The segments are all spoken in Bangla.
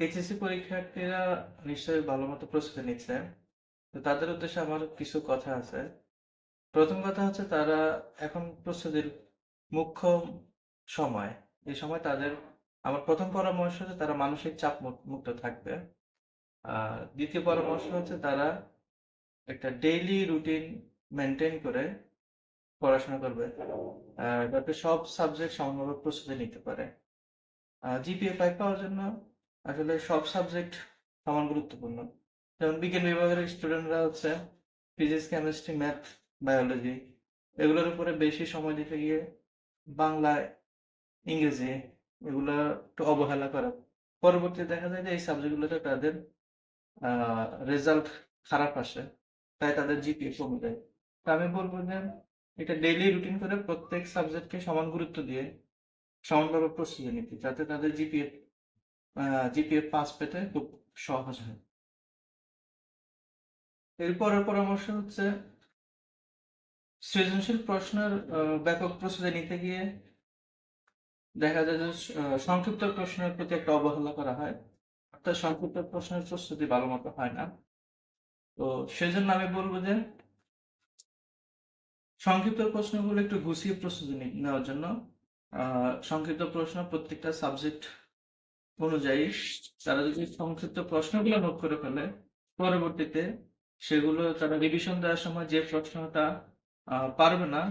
এইচএসসি পরীক্ষার্থীরা নিশ্চয়ই ভালো মতো প্রস্তুতি নিচ্ছে। তো তাদের উদ্দেশ্যে আমার কিছু কথা আছে। প্রথম কথা হচ্ছে তারা এখন প্রস্তুতির মুখ্য সময়। এই সময় তাদের, আমার প্রথম পরামর্শ হচ্ছে তারা মানসিক চাপ মুক্ত থাকবে। আর দ্বিতীয় পরামর্শ হচ্ছে তারা একটা ডেইলি রুটিন মেনটেন করে পড়াশোনা করবে। যাতে সব সাবজেক্ট সমানভাবে প্রস্তুতি নিতে পারে। জিপিএ ফাইভ পাওয়ার জন্য আসলে সব সাবজেক্ট সমান গুরুত্বপূর্ণ। যেমন বিজ্ঞান বিভাগের স্টুডেন্টরা হচ্ছে ফিজিক্স কেমিস্ট্রি ম্যাথ বায়োলজি এগুলোর উপরে বেশি সময় দিতে গিয়ে বাংলা, ইংরেজি এগুলো একটু অবহেলা করা। পরবর্তী দেখা যায় যে এই সাবজেক্টগুলোতে তাদের রেজাল্ট খারাপ আসে, তাই তাদের জিপিএ কমে যায়। তো আমি বলব যে এটা ডেইলি রুটিন করে প্রত্যেক সাবজেক্টকে সমান গুরুত্ব দিয়ে সমানভাবে প্রস্তুতি নিতে, যাতে তাদের জিপিএ জিপিএ পাস পেতে খুব সহজ হয়। এরপরের পরামর্শ হচ্ছে, সৃজনশীল প্রশ্নের ব্যাপক প্রস্তুতি নিতে গিয়ে দেখা যায় যে সংক্ষিপ্ত প্রশ্নের প্রতি একটা অবহেলা করা হয়। অর্থাৎ সংক্ষিপ্ত প্রশ্নের প্রস্তুতি ভালো মতো হয় না। তো সেজন্য আমি বলব যে, সংক্ষিপ্ত প্রশ্নগুলো একটু গুছিয়ে প্রস্তুতি নেওয়ার জন্য। সংক্ষিপ্ত প্রশ্ন প্রত্যেকটা সাবজেক্ট অনুযায়ী তারা যদি সংক্ষিপ্ত প্রশ্নগুলো নোট করে ফেলে, পরবর্তীতে সেগুলো তারা রিভিশন দেওয়ার সময় যে প্রশ্নটা পারবে না,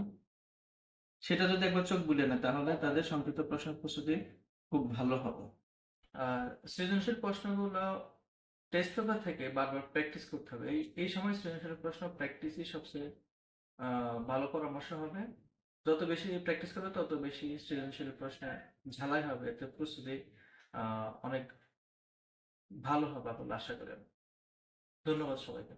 সেটা যদি একবার চোখ বুলিয়ে নেয়, তাহলে তাদের সংক্ষিপ্ত প্রশ্ন প্রস্তুতি খুব ভালো হবে। আর সৃজনশীল প্রশ্নগুলো টেস্ট পেপার থেকে বারবার প্র্যাকটিস করতে হবে। এই সময় সৃজনশীল প্রশ্ন প্র্যাকটিসই সবচেয়ে ভালো পরামর্শ হবে। যত বেশি প্র্যাকটিস করবে, তত বেশি সৃজনশীল প্রশ্নে ঝালাই হবে। এতে প্রস্তুতি অনেক ভালো হবে আপনার আশা করি। ধন্যবাদ সবাইকে